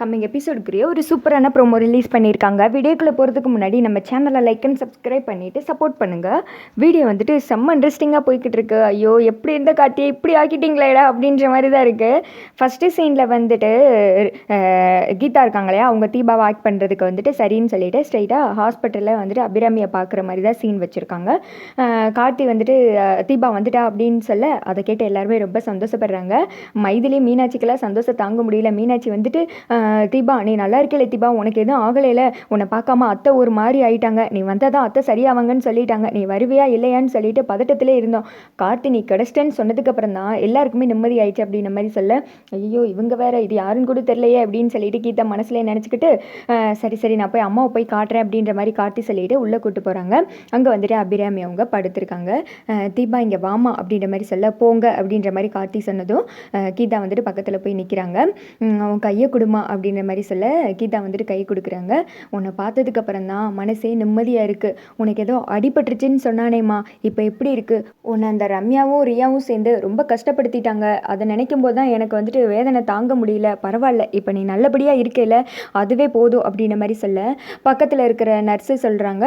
Coming எபிசோடுக்குரிய ஒரு சூப்பரான promo release பண்ணியிருக்காங்க. வீடியோக்குள்ளே போகிறதுக்கு முன்னாடி நம்ம சேனலை லைக் அண்ட் சப்ஸ்கிரைப் பண்ணிவிட்டு சப்போர்ட் பண்ணுங்கள் வீடியோ வந்துட்டு செம்ம இன்ட்ரெஸ்டிங்காக போய்கிட்டு இருக்கு. ஐயோ எப்படி இருந்த காட்டியை இப்படி ஆக்கிட்டீங்களேடா அப்படின்ற மாதிரி தான் இருக்குது ஃபஸ்ட்டு சீனில் வந்துட்டு கீதா இருக்காங்க இல்லையா? அவங்க தீபாவை ஆக்ட் பண்ணுறதுக்கு வந்துட்டு சரின்னு சொல்லிட்டு ஸ்ட்ரைட்டாக ஹாஸ்பிட்டலில் வந்துட்டு அபிராமியை பார்க்குற மாதிரி தான் சீன் வச்சுருக்காங்க கார்த்தி வந்துட்டு தீபா வந்துட்டா அப்படின்னு சொல்ல அதை கேட்டு எல்லாருமே ரொம்ப சந்தோஷப்படுறாங்க. மைதிலி மீனாட்சிக்கெல்லாம் சந்தோஷம் தாங்க முடியல. மீனாட்சி வந்துட்டு தீபா நீ நல்லா இருக்கல தீபா உனக்கு எதுவும் ஆகலையில? உன்னை பார்க்காம அத்தை ஒரு மாதிரி ஆயிட்டாங்க. நீ வந்தால் தான் அத்தை சரியாவாங்கன்னு சொல்லிட்டாங்க. நீ வருவியா இல்லையான்னு சொல்லிட்டு பதட்டத்திலே இருந்தோம். கார்த்தி நீ கிடச்சிட்டேன்னு சொன்னதுக்கப்புறம் தான் எல்லாருக்குமே நிம்மதி ஆயிடுச்சு அப்படின்ற மாதிரி சொல்ல ஐயோ இவங்க வேற இது யாருன்னு கூட தெரியலையே அப்படின்னு சொல்லிட்டு கீதா மனசுல நினச்சிக்கிட்டு சரி சரி நான் போய் அம்மாவை போய் காட்டுறேன் அப்படின்ற மாதிரி கார்த்தி சொல்லிட்டு உள்ளே கூட்டு போகிறாங்க அங்கே வந்துட்டு அபிராமி அவங்க படுத்திருக்காங்க. தீபா இங்கே வாமா அப்படின்ற மாதிரி சொல்ல போங்க அப்படின்ற மாதிரி கார்த்தி சொன்னதும் கீதா வந்துட்டு பக்கத்தில் போய் நிற்கிறாங்க அவன் கையை கொடுமா அப்படின்ற மாதிரி சொல்ல கீதா வந்துட்டு கை கொடுக்குறாங்க. உன்னை பார்த்ததுக்கு அப்புறம் தான் மனசே நிம்மதியாக இருக்குது உனக்கு ஏதோ அடிபட்டுருச்சுன்னு சொன்னானேம்மா. இப்போ எப்படி இருக்குது உன்னை அந்த ரம்யாவும் ரியாவும் சேர்ந்து ரொம்ப கஷ்டப்படுத்திட்டாங்க. அதை நினைக்கும் போது தான் எனக்கு வந்துட்டு வேதனை தாங்க முடியல. பரவாயில்ல. இப்போ நீ நல்லபடியாக இருக்கையில் அதுவே போதும் அப்படின்ற மாதிரி சொல்ல பக்கத்தில் இருக்கிற நர்ஸு சொல்கிறாங்க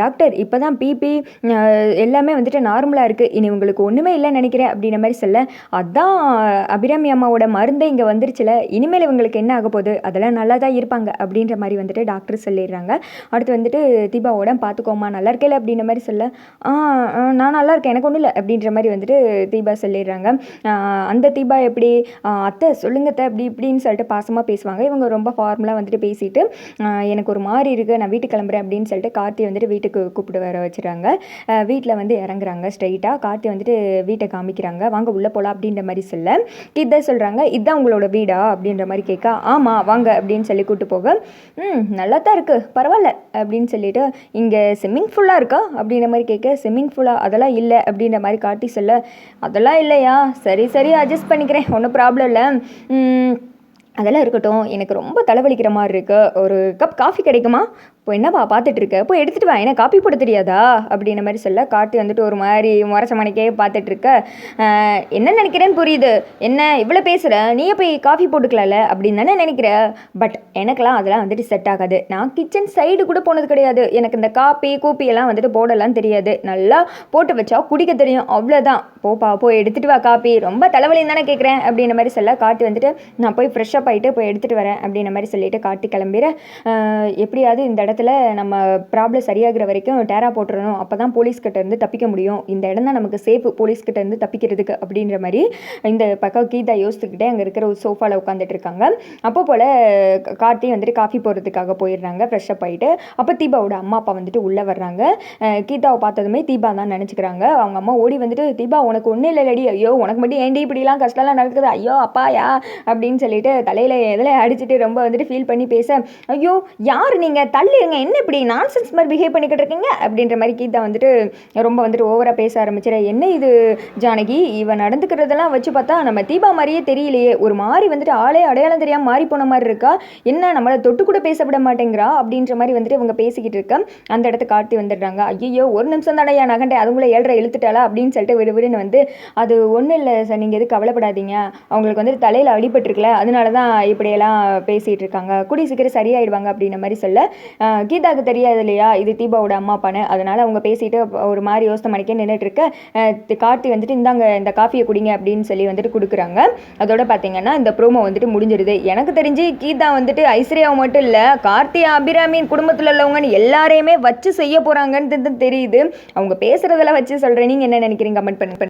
டாக்டர் இப்போ தான் பிபி எல்லாமே வந்துட்டு நார்மலாக இருக்குது இனி உங்களுக்கு ஒன்றுமே இல்லைன்னு நினைக்கிறேன். அப்படின்ற மாதிரி சொல்ல அதான் அபிராமி அம்மாவோட மருந்தே இங்கே வந்துருச்சுல. இனிமேல் இவங்களுக்கு என்ன ஆக போகுது அதெல்லாம் நல்லா தான் இருப்பாங்க அப்படின்ற மாதிரி வந்துட்டு டாக்டர் சொல்லிடுறாங்க. அடுத்து வந்துட்டு தீபாவோட பார்த்துக்கோமா நல்லா இருக்கல? அப்படின்ற மாதிரி சொல்ல நான் நல்லா இருக்கேன். எனக்கு ஒன்றும் இல்லை அப்படின்ற மாதிரி வந்துட்டு தீபா சொல்லிடுறாங்க. அந்த தீபா எப்படி அத்தை சொல்லுங்க அத்தை. அப்படி இப்படின்னு சொல்லிட்டு பாசமாக பேசுவாங்க. இவங்க ரொம்ப ஃபார்மலாக வந்துட்டு பேசிட்டு எனக்கு ஒரு மாதிரி இருக்குது நான் வீட்டுக்கு கிளம்புறேன். அப்படின்னு சொல்லிட்டு கார்த்தி வந்துட்டு வீட்டுக்கு கூப்பிட்டு வர வச்சுறாங்க. வீட்டில் வந்து இறங்குறாங்க ஸ்ட்ரைட்டாக கார்த்தி வந்துட்டு வீட்டை காமிக்கிறாங்க. வாங்க உள்ளே போகலாம் அப்படின்ற மாதிரி சொல்ல கிட்ட சொல்கிறாங்க இதுதான் உங்களோட வீடா? அப்படின்ற மாதிரி கேட்க ஆமாம் வாங்க அப்படின்னு சொல்லி கூட்டு போக ம் நல்லா தான் இருக்குது பரவாயில்ல அப்படின்னு சொல்லிட்டு இங்கே ஸ்விம்மிங் ஃபுல்லாக இருக்கா? அப்படின்ற மாதிரி கேட்க ஸ்விம்மிங் ஃபுல்லாக அதெல்லாம் இல்லை அப்படின்ற மாதிரி காட்டி சொல்ல அதெல்லாம் இல்லையா சரி சரி அட்ஜஸ்ட் பண்ணிக்கிறேன் ஒன்றும் ப்ராப்ளம் இல்லை. அதெல்லாம் இருக்கட்டும் எனக்கு ரொம்ப தலைவலிக்கிற மாதிரி இருக்குது ஒரு கப் காஃபி கிடைக்குமா? இப்போ என்னப்பா பார்த்துட்டு இருக்க போய் எடுத்துட்டு வா. என்ன காப்பி போட தெரியாதா? அப்படின்ன மாதிரி சொல்ல காட்டி வந்துட்டு ஒரு மாதிரி முரச மணிக்கே பார்த்துட்டு இருக்க என்ன நினைக்கிறேன்னு புரியுது. என்ன இவ்வளோ பேசுகிற நீயே போய் காஃபி போட்டுக்கலாம்ல? அப்படின்னு தானே நினைக்கிற. பட் எனக்கெல்லாம் அதெல்லாம் வந்துட்டு செட் ஆகாது. நான் கிச்சன் சைடு கூட போனது கிடையாது. எனக்கு இந்த காப்பி கூப்பியெல்லாம் வந்துட்டு போடலாம் தெரியாது. நல்லா போட்டு வச்சா குடிக்க தெரியும். அவ்வளோதான் போப்பா போய் எடுத்துட்டு வா காப்பி. ரொம்ப தலைவலின்னு தானே கேட்குறேன் அப்படின்ற மாதிரி சொல்ல காட்டி வந்துட்டு நான் போய் ஃப்ரெஷ்ஷப் ஆகிட்டு போய் எடுத்துகிட்டு வரேன். அப்படின்ற மாதிரி சொல்லிட்டு காட்டி கிளம்பிடுறேன் எப்படியாவது இந்த இடத்துல நம்ம ப்ராப்ளம் சரியாகிற வரைக்கும் டேரா போட்டுறணும். அப்போ தான் போலீஸ்கிட்ட இருந்து தப்பிக்க முடியும். இந்த இடம் தான் நமக்கு சேஃப் போலீஸ்கிட்ட இருந்து தப்பிக்கிறதுக்கு அப்படின்ற மாதிரி இந்த பக்கம் கீதா யோசித்துக்கிட்டே அங்கே இருக்கிற ஒரு சோஃபாவில் உட்காந்துட்டு இருக்காங்க. அப்போ போல் கார்த்தி வந்துட்டு காஃபி போடுறதுக்காக போயிடுறாங்க. ஃப்ரெஷ்ஷப் ஆகிட்டு அப்போ தீபாவோட அம்மா அப்பா வந்துட்டு உள்ளே வர்றாங்க. கீதாவை பார்த்ததுமே தீபா தான் நினச்சிக்கிறாங்க. அவங்க அம்மா ஓடி வந்துட்டு தீபா உனக்கு ஒன்றும் இல்லைடி ஐயோ உனக்கு மட்டும் ஏண்டி இப்படிலாம் கஷ்டம்லாம் நடக்குது? ஐயோ அப்பாயா? அப்படின்னு சொல்லிட்டு தலையில் எதில் அடிச்சுட்டு ரொம்ப வந்துட்டு ஃபீல் பண்ணி பேச ஐயோ யார் நீங்கள் தள்ளி இருங்க என்ன இப்படி நான்சென்ஸ் மாதிரி பிஹேவ் பண்ணிக்கிட்டு இருக்கீங்க? அப்படின்ற மாதிரி கீதா வந்துட்டு ரொம்ப வந்துட்டு ஓவராக பேச ஆரம்பிச்சிட என்ன இது ஜானகி? இவன் நடந்துக்கிறதெல்லாம் வச்சு பார்த்தா நம்ம தீபா மாதிரியே தெரியலையே. ஒரு மாதிரி வந்துட்டு ஆளே அடையாளம் தெரியாமல் மாறி போன மாதிரி இருக்கா? என்ன நம்மளை தொட்டு கூட பேச விட மாட்டேங்கிறா? அப்படின்ற மாதிரி வந்துட்டு இவங்க பேசிக்கிட்டு இருக்க. அந்த இடத்த காட்டி வந்துடுறாங்க. ஐயோ ஒரு நிமிஷம் தானே நகண்டே அதுக்குள்ளே ஏழரை இழுத்துட்டாளா? அப்படின்னு சொல்லிட்டு விறுவிறுன்னு வந்து அது ஒன்றும் இல்லை சார் நீங்கள் எதுவும் கவலைப்படாதீங்க. அவங்களுக்கு வந்துட்டு தலையில் அடிபட்டிருக்குல அதனால தான் இப்படியெல்லாம் பேசிகிட்டு இருக்காங்க. கூடிய சீக்கிரம் சரியாயிடுவாங்க அப்படின்ற மாதிரி சொல்ல கீதாவுக்கு தெரியாது இல்லையா? இது தீபாவோட அம்மா அப்பான்னு. அதனால் அவங்க பேசிட்டு ஒரு மாதிரி யோசனை மணிக்கே நின்றுட்டு இருக்க. கார்த்தி வந்துட்டு இந்தாங்க இந்த காஃபியை குடிங்க அப்படின்னு சொல்லி வந்துட்டு கொடுக்குறாங்க. அதோட பார்த்தீங்கன்னா இந்த ப்ரோமோ வந்துட்டு முடிஞ்சிருது. எனக்கு தெரிஞ்சு கீதா வந்துட்டு ஐஸ்வர்யாவை மட்டும் இல்லை கார்த்தி அபிராமின் குடும்பத்தில் உள்ளவங்கன்னு எல்லாரையுமே வச்சு செய்ய போகிறாங்கன்னு தெரியுது. அவங்க பேசுகிறதெல்லாம் வச்சு சொல்கிறேன் நீங்கள் என்ன நினைக்கிறீங்க? கமெண்ட் பண்ணி